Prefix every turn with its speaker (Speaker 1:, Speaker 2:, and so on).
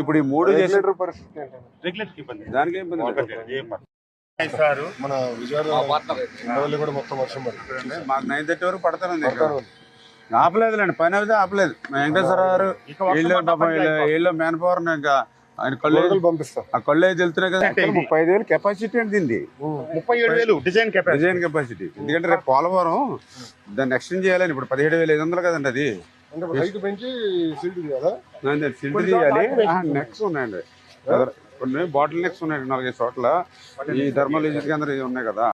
Speaker 1: ఇప్పుడు ఈ మూడు చేసి
Speaker 2: రెగ్యులేటర్ పరిస్థితి ఏంటంటే
Speaker 3: రెగ్యులేటర్ ఇబ్బంది.
Speaker 1: దానికి ఇబ్బంది
Speaker 2: మన విజయవాడ ఉండవల్లి కూడా మొత్తం వర్షం పడుతుంది.
Speaker 1: మాకు నైన్ థర్టీ వరకు పడతానండి. ఆపలేదులేండి పని అయితే ఆపలేదు. మా వెంకటేశ్వర గారు వీళ్ళు వీళ్ళు మ్యాన్ పవర్ ఇంకా ఆయన కళ్ళు
Speaker 2: పంపిస్తాం.
Speaker 1: ఆ కళ్ళు వెళ్తున్నాయి కదా. ముప్పై ఐదు వేలు కెపాసిటీ అండి దీన్ని
Speaker 3: ముప్పై ఏడు వేలు డిజైన్ కెపాసిటీ
Speaker 1: డిజైన్ కెపాసిటీ ఎందుకంటే రేపు పోలవరం దాన్ని ఎక్స్టెండ్ చేయాలని ఇప్పుడు పదిహేడు వేల ఐదు వందలు కదండి అది.
Speaker 2: అంటే హైట్ పెంచి సీల్డ్
Speaker 1: నెక్స్ ఉన్నాయండి. కొన్ని బాటిల్ నెక్స్ ఉన్నాయి నాలుగైదు చోట్ల. ఈ థర్మల్ కేంద్రం ఇవి ఉన్నాయి కదా.